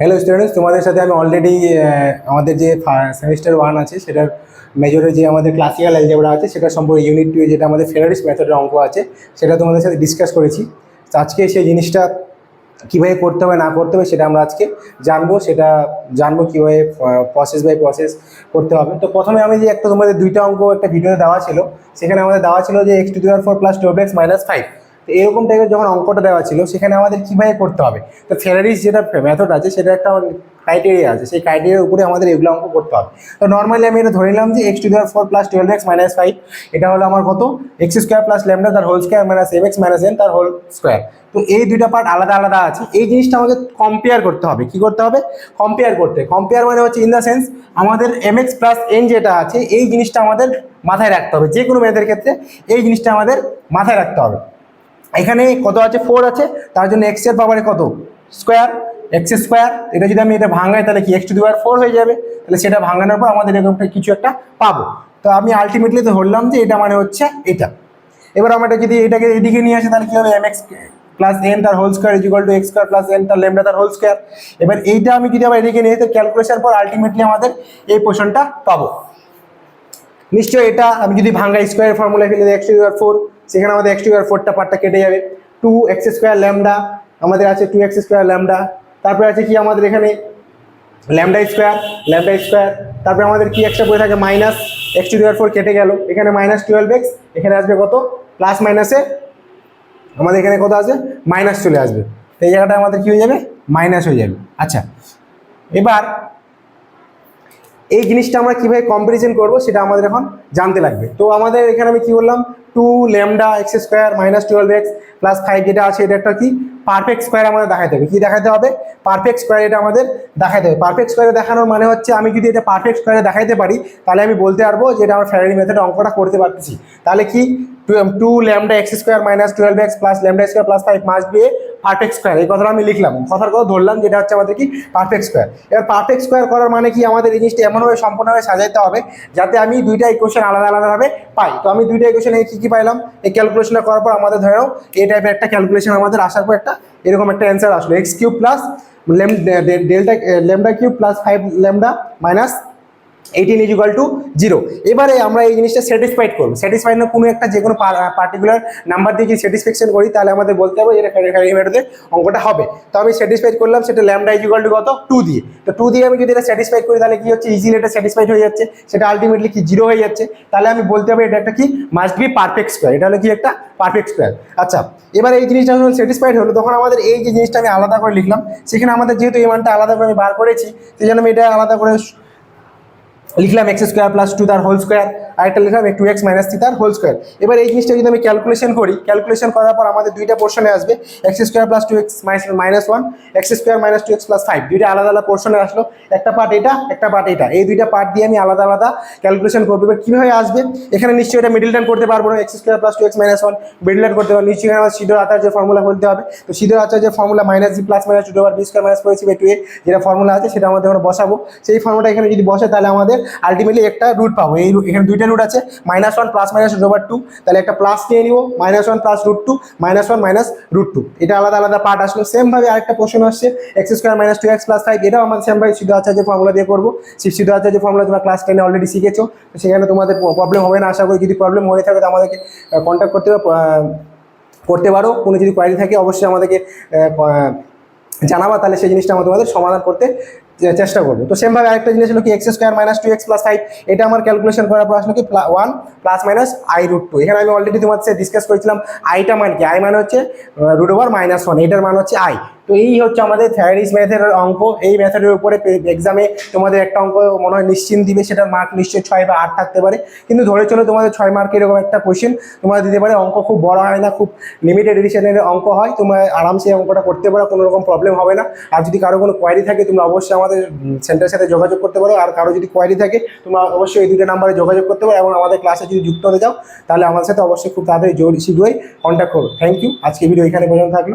Hello students তোমাদের সাথে আমি অলরেডি আমাদের যে সেমিস্টার ওয়ান আছে, সেটার মেজরের যে আমাদের ক্লাসিক্যাল অ্যালজেব্রা আছে, সেটা সম্পর্কে ইউনিট টু যেটা আমাদের ফেরারিস মেথডের অঙ্ক আছে, সেটা তোমাদের সাথে ডিসকাস করেছি। আজকে সেই জিনিসটা কীভাবে করতে হবে, না করতে হবে, সেটা আমরা আজকে জানব, সেটা জানব কীভাবে প্রসেস বাই প্রসেস করতে হবে। তো প্রথমে আমি যে একটা তোমাদের দুইটা অঙ্ক একটা ভিডিওতে দেওয়া ছিল, সেখানে আমাদের দেওয়া ছিল যে x to the power four plus two x minus five তো এরকম টাইপের যখন অঙ্কটা দেওয়া ছিল, সেখানে আমাদের কীভাবে করতে হবে? তো ফেরারিস যেটা মেথড আছে, সেটা একটা ক্রাইটেরিয়া আছে। সেই ক্রাইটেরিয়ার উপরে আমাদের এগুলো অঙ্ক করতে হবে। তো নর্মালি আমি এটা ধরে নিলাম যে x to the power four plus twelve x minus five এটা হলো আমার কত? এক্স স্কোয়ার প্লাস ল্যামডা তার whole square minus M x minus N তার হোল স্কোয়ার তো এই দুইটা পার্ট আলাদা আলাদা আছে। এই জিনিসটা আমাকে কম্পেয়ার করতে হবে। কি করতে হবে? কম্পেয়ার করতে। কম্পেয়ার মানে হচ্ছে ইন দ্য সেন্স আমাদের এম এক্স প্লাস এন যেটা আছে, এই জিনিসটা আমাদের মাথায় রাখতে হবে। যে কোনো মেয়েদের ক্ষেত্রে এই জিনিসটা আমাদের মাথায় রাখতে হবে। এখানে কত আছে? ফোর আছে। তার জন্য এক্সের পাওয়ারে কত? স্কোয়ার এক্স স্কোয়ার এটা যদি আমি এটা ভাঙাই, তাহলে কি এক্স টু দেওয়ার ফোর হয়ে যাবে? তাহলে সেটা ভাঙানোর পর আমাদের এরকম কিছু একটা পাবো। তো আমি আলটিমেটলি তো ধরলাম যে এটা মানে হচ্ছে এটা। এবার আমরা এটা যদি এটাকে এদিকে নিয়ে আসে, তাহলে কি হবে? এম এক্স প্লাস এন তার whole square equal two X square plus N তার লেমডা তার হোল স্কোয়ার এবার এইটা আমি যদি আবার এদিকে নিয়ে ক্যালকুলেশন পর আলটিমেটলি আমাদের এই পোর্শনটা পাবো। নিশ্চয়ই এটা আমি যদি ভাঙ্গা স্কোয়ার ফর্মুলা ফেলে এক্স টু ফোর সেখানে আমাদের এক্স টু ফোরটা পার্টটা কেটে যাবে। টু এক্স স্কোয়ার ল্যামডা আমাদের আছে টু এক্স স্কোয়ার ল্যামডা তারপরে আছে কি আমাদের এখানে ল্যামডা স্কোয়ার ল্যামডা স্কোয়ার তারপরে আমাদের কি একটা বই থাকে? মাইনাস এক্স টু ফোর কেটে গেল। এখানে মাইনাস টুয়েলভ এক্স এখানে আসবে কত? প্লাস মাইনাসে আমাদের এখানে কত আসবে? মাইনাস চলে আসবে। তো এই জায়গাটা আমাদের কি হয়ে যাবে? মাইনাস হয়ে যাবে। আচ্ছা এবার এই জিনিসটা আমরা কীভাবে কম্পারিজন করব সেটা আমাদের এখন জানতে লাগবে। তো আমাদের এখানে আমি কী বললাম? Two lambda x square minus twelve x plus five যেটা আছে, এটা একটা কি? পারফেক্ট স্কোয়ার আমাদের দেখাতে হবে। কী দেখাতে হবে? পারফেক্ট স্কোয়ার এটা আমাদের দেখাতে হবে। পারফেক্ট স্কোয়ারে দেখানোর মানে হচ্ছে আমি যদি এটা পারফেক্ট স্কোয়ারে দেখাতে পারি, তাহলে আমি বলতে পারব যে এটা আমার ফ্যারারি মেথডে অঙ্কটা করতে পারতেছি। তাহলে কি? Two lambda x square minus twelve x plus lambda plus five এই আমি লিখলাম। কথার কথা ধরলাম যেটা হচ্ছে আমাদের কি? এবার করার মানে কি? আমাদের এই জিনিসটা এমনভাবে সম্পূর্ণভাবে হবে যাতে আমি দুইটা ইকুয়েশন আলাদা আলাদাভাবে পাই। তো আমি দুইটা ইকুয়েশনে কী কী পাইলাম? এই ক্যালকুলেশনটা করার পর আমাদের ধরে এই টাইপের একটা ক্যালকুলেশন আমাদের আসার পর একটা এরকম একটা অ্যান্সার আসলো। X cube plus delta lambda cube plus five lambda minus eighteen is equal to zero এবারে আমরা এই জিনিসটা স্যাটিসফাইড করব। স্যাটিসফাইড না, কোনো একটা যে কোনো পার্টিকুলার নাম্বার দিয়ে যদি স্যাটিসফ্যাকশন করি, তাহলে আমাদের বলতে হবে এটা অঙ্কটা হবে। তো আমি স্যাটিসফাইড করলাম, সেটা ল্যামডা ইজ ইকুয়াল টু কত? টু দিয়ে। তো টু দিয়ে আমি যদি এটা স্যাটিসফাইড করি, তাহলে কি হচ্ছে? ইজিলি এটা স্যাটিসফাইড হয়ে যাচ্ছে। সেটা আলটিমেটলি কি জিরো হয়ে যাচ্ছে? তাহলে আমি বলতে হবে এটা একটা কি? মাস্ট বি পারফেক্ট স্কোয়ার এটা হলো কি একটা পারফেক্ট স্কোয়ার আচ্ছা এবার এই জিনিসটা যখন স্যাটিসফাইড হলো, তখন আমাদের এই যে জিনিসটা আমি আলাদা করে লিখলাম। সেখানে আমাদের যেহেতু এই মানটা আলাদা করে আমি বার করেছি, সেই জন্য আমি এটা আলাদা করে লিখলাম এক্স স্কোয়ার প্লাস টু তার হোল স্কোয়ার আরেকটা লিখলাম টু এক্স মাইনাস থ্রি তার হোল স্কোয়ার এবার এই জিনিসটা যদি আমি ক্যালকুলেশন করি ক্যালকুলেশন করার পর আমাদের দুইটা পোর্শনে আসবে x square plus two x minus one x square minus two x plus five দুইটা আলাদা আলাদা পোর্শনে আসলো, একটা পার্ট এটা, একটা পার্ট এটা। এই দুইটা পার্ট দিয়ে আমি আলাদা আলাদা ক্যালকুলেশন করব। এবার কীভাবে আসবে? এখানে নিশ্চয়ই এটা মিডিল টার্ন করতে পারব না x square plus two x minus one middle term করতে পারব। নিশ্চয়ই আমার সিডোর আচার যে ফর্মুলা বলতে হবে। তো সিডোর আচার যে formula minus G plus minus two B square minus four by two A যেটা ফর্মুলা আছে, সেটা আমাদের বসাবো। সেই ফর্মুলা এখানে যদি বসে, তাহলে আমাদের আলটিমেটলি একটা রুট পাবো। এই এখানে দুইটা রুট আছে minus one plus minus root over two তাহলে একটা প্লাস নিয়ে নিব minus one plus root two minus one minus root two এটা আলাদা আলাদা পার্ট আসলো সেমভাবে আরেকটা কোশ্চেন আসছে x square minus two x plus five এটাও আমাদের সেমভাবে সিদ্ধ আচার্য ফর্মুলা দিয়ে করব। সেই সিদ্ধ আচার্য ফর্মুলা তোমরা ক্লাস টেনে অলরেডি শিখেছো সেখানে তোমাদের প্রবলেম হবে না, আশা করি যদি প্রবলেম হয়ে থাকে তো আমাদেরকে কন্ট্যাক্ট করতে করতে পারো। কোনো যদি কোয়ারি থাকে, অবশ্যই আমাদেরকে জানাবা, তাহলে সেই জিনিসটা আমরা তোমাদের সমাধান করতে চেষ্টা করব। তো সেমভাবে আরেকটা জিনিস হলো কি x square minus two x plus five এটা আমার ক্যালকুলেশন করার পর আসলো কি one plus minus i root two এখানে আমি অলরেডি তোমার সাথে ডিসকাস করেছিলাম আইটা মানে কি? আই মানে হচ্ছে রুট ওভার মাইনাস ওয়ান এটার মান হচ্ছে আই তো এই হচ্ছে আমাদের থ্যারিস মেথডের অঙ্ক। এই মেথডের উপরে এক্সামে তোমাদের একটা অঙ্ক মনে হয় নিশ্চিন্ত দিবে, সেটার মার্ক নিশ্চয়ই ছয় বা আট থাকতে পারে। কিন্তু ধরে চলো তোমাদের ছয় মার্ক এরকম একটা কোশ্চেন তোমরা দিতে পারে, অঙ্ক খুব বড় হয় না, খুব লিমিটেড এডিশনের অঙ্ক হয়, তোমরা আরামসে অঙ্কটা করতে পারো, কোনো রকম প্রবলেম হবে না। আর যদি কারও কোনো কোয়ারি থাকে, তোমরা অবশ্যই আমাদের সেন্টারের সাথে যোগাযোগ করতে পারো। আর কারও যদি কোয়ারি থাকে, তোমরা অবশ্যই এই দুটো নাম্বারে যোগাযোগ করতে পারো এবং আমাদের ক্লাসে যদি যুক্ত হতে যাও তাহলে আমাদের সাথে অবশ্যই খুব তাড়াতাড়ি জোর শীঘ্রই কন্ট্যাক্ট করো। থ্যাংক ইউ আজকে ভিডিও এখানে পর্যন্ত থাকল।